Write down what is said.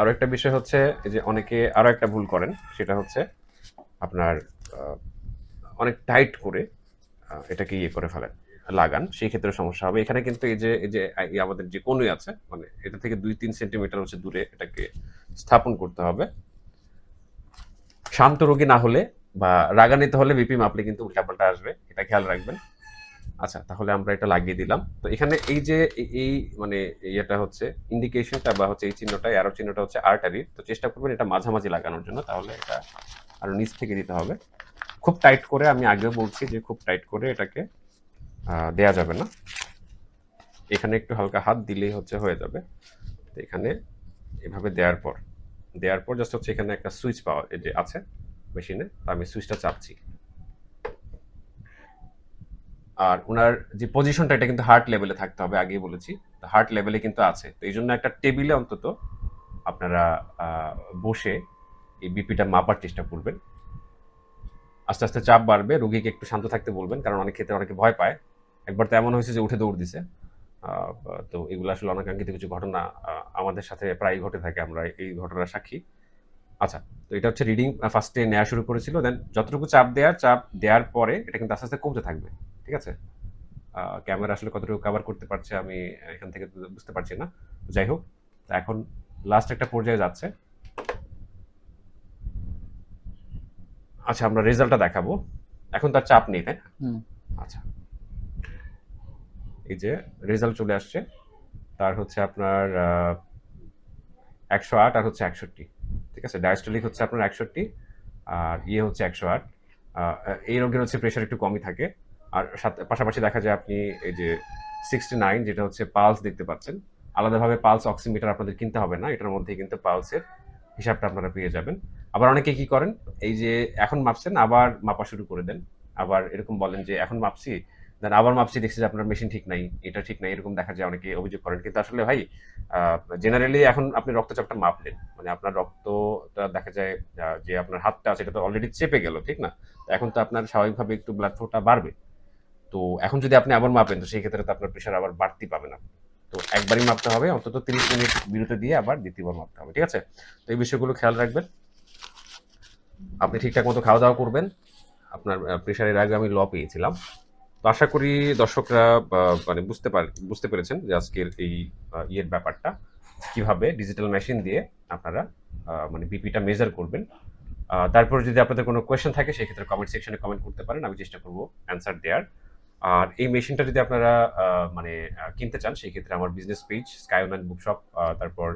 আরও একটা বিষয় হচ্ছে যে অনেকে আরও একটা ভুল করেন, সেটা হচ্ছে আপনার অনেক টাইট করে এটাকে ইয়ে করে ফেলেন, লাগান, সেই ক্ষেত্রে সমস্যা হবে। এখানে কিন্তু এই যে এই যে আমাদের যে কনুই আছে মানে এটা থেকে দুই তিন সেন্টিমিটার হচ্ছে দূরে এটাকে স্থাপন করতে হবে। শান্ত রোগী না হলে বা রাগান্বিত হলে বিপি মাপলে কিন্তু উল্টাপাল্টা আসবে, এটা খেয়াল রাখবেন। আচ্ছা তাহলে আমরা এটা লাগিয়ে দিলাম। তো এখানে এই যে এই- মানে ইয়েটা হচ্ছে ইন্ডিকেশনটা বা হচ্ছে এই চিহ্নটা অ্যারো চিহ্নটা হচ্ছে আর্টারির তো চেষ্টা করবেন এটা মাঝামাঝি লাগানোর জন্য, তাহলে এটা আরও নিচ থেকে দিতে হবে। খুব টাইট করে, আমি আগেও বলছি যে খুব টাইট করে এটাকে দেয়া যাবে না। এখানে একটু হালকা হাত দিলেই হচ্ছে, হয়ে যাবে। তো এখানে এভাবে দেওয়ার পর দেওয়ার পর জাস্ট হচ্ছে এখানে একটা সুইচ পাওয়া যে আছে মেশিনে আমি সুইচটা চাপছি। আর ওনার যে পজিশনটা এটা কিন্তু হার্ট লেভেলে থাকতে হবে, আগেই বলেছি। তো হার্ট লেভেলে কিন্তু আছে। তো এই জন্য একটা টেবিলে অন্তত আপনারা বসে এই বিপিটা মাপার চেষ্টা করবেন। আস্তে আস্তে চাপ বাড়বে, রোগীকে একটু শান্ত থাকতে বলবেন, কারণ অনেক ক্ষেত্রে অনেকে ভয় পায়। একবার তো এমন হয়েছে যে উঠে দৌড় দিছে। তো এগুলো আসলে অনাকাঙ্ক্ষিত কিছু ঘটনা আমাদের সাথে প্রায় ঘটে থাকে, আমরা এই ঘটনার সাক্ষী। আচ্ছা তো এটা হচ্ছে রিডিং ফার্স্টে নেওয়া শুরু করেছিল দেন যতটুকু চাপ দেওয়ার চাপ দেওয়ার পরে এটা কিন্তু আস্তে আস্তে কমতে থাকবে ঠিক আছে? ক্যামেরা আসলে কতটুকু কভার করতে পারছে আমি এখান থেকে বুঝতে পারছি না। যাই হোক তো এখন লাস্ট একটা পর্যায়ে যাচ্ছে। আচ্ছা আমরা রেজাল্টটা দেখাবো। এখন তার চাপ নেই তাই না? আচ্ছা। এই যে রেজাল্ট চলে আসছে তার হচ্ছে আপনার একশো আট আর হচ্ছে একষট্টি। ঠিক আছে? ডায়াস্টলিক হচ্ছে আপনার একষট্টি, আর ইয়ে হচ্ছে একশো আট। এই রোগের হচ্ছে প্রেশার একটু কমই থাকে। আর সাথে, পাশাপাশি দেখা যায় আপনি এই যে সিক্সটি নাইন যেটা হচ্ছে পালস দেখতে পাচ্ছেন, আলাদাভাবে পালস অক্সিমিটার আপনাদের কিনতে হবে না, এটার মধ্যেই কিন্তু পালসের হিসাবটা আপনারা পেয়ে যাবেন। আবার অনেকে কি করেন? এই যে এখন মাপছেন, আবার মাপা শুরু করে দেন। আবার এরকম বলেন যে, এখন মাপছি দেন আবার মাপছি দেখছি যে আপনার মেশিন ঠিক নাই, এটা ঠিক নাই, এরকম দেখা যায়, অনেকে অভিযোগ করেন। কিন্তু আসলে ভাই জেনারেলি এখন আপনি রক্তচাপটা মাপলেন। মানে আপনার রক্তটা দেখা যায় যে আপনার হাতটা আছে, এটা তো অলরেডি চেপে গেল, ঠিক না? এখন তো আপনার স্বাভাবিকভাবে একটু ব্লাড ফ্লোটা বাড়বে। তো এখন যদি আপনি আবার মাপেন, তো সেই ক্ষেত্রে তো আপনার প্রেশার আবার বাড়তি পাবে না। তো একবারই মাপতে হবে, অন্তত তিরিশ মিনিট বিরতি দিয়ে আবার দ্বিতীয়বার মাপতে হবে, ঠিক আছে? তো এই বিষয়গুলো খেয়াল রাখবেন। আপনি ঠিকঠাক মতো খাওয়া দাওয়া করবেন। আপনার প্রেশারের আগে আমি ল পেয়েছিলাম। তো আশা করি দর্শকরা মানে বুঝতে পার, বুঝতে পেরেছেন যে আজকের এই ইয়ের ব্যাপারটা। কীভাবে ডিজিটাল মেশিন দিয়ে আপনারা মানে বিপিটা মেজার করবেন। তারপর যদি আপনাদের কোনো কোয়েশ্চেন থাকে, সেক্ষেত্রে কমেন্ট সেকশনে কমেন্ট করতে পারেন। আমি চেষ্টা করব অ্যান্সার দেওয়ার। আর এই মেশিনটা যদি আপনারা মানে কিনতে চান সেই ক্ষেত্রে আমার business page sky online bookshop তারপর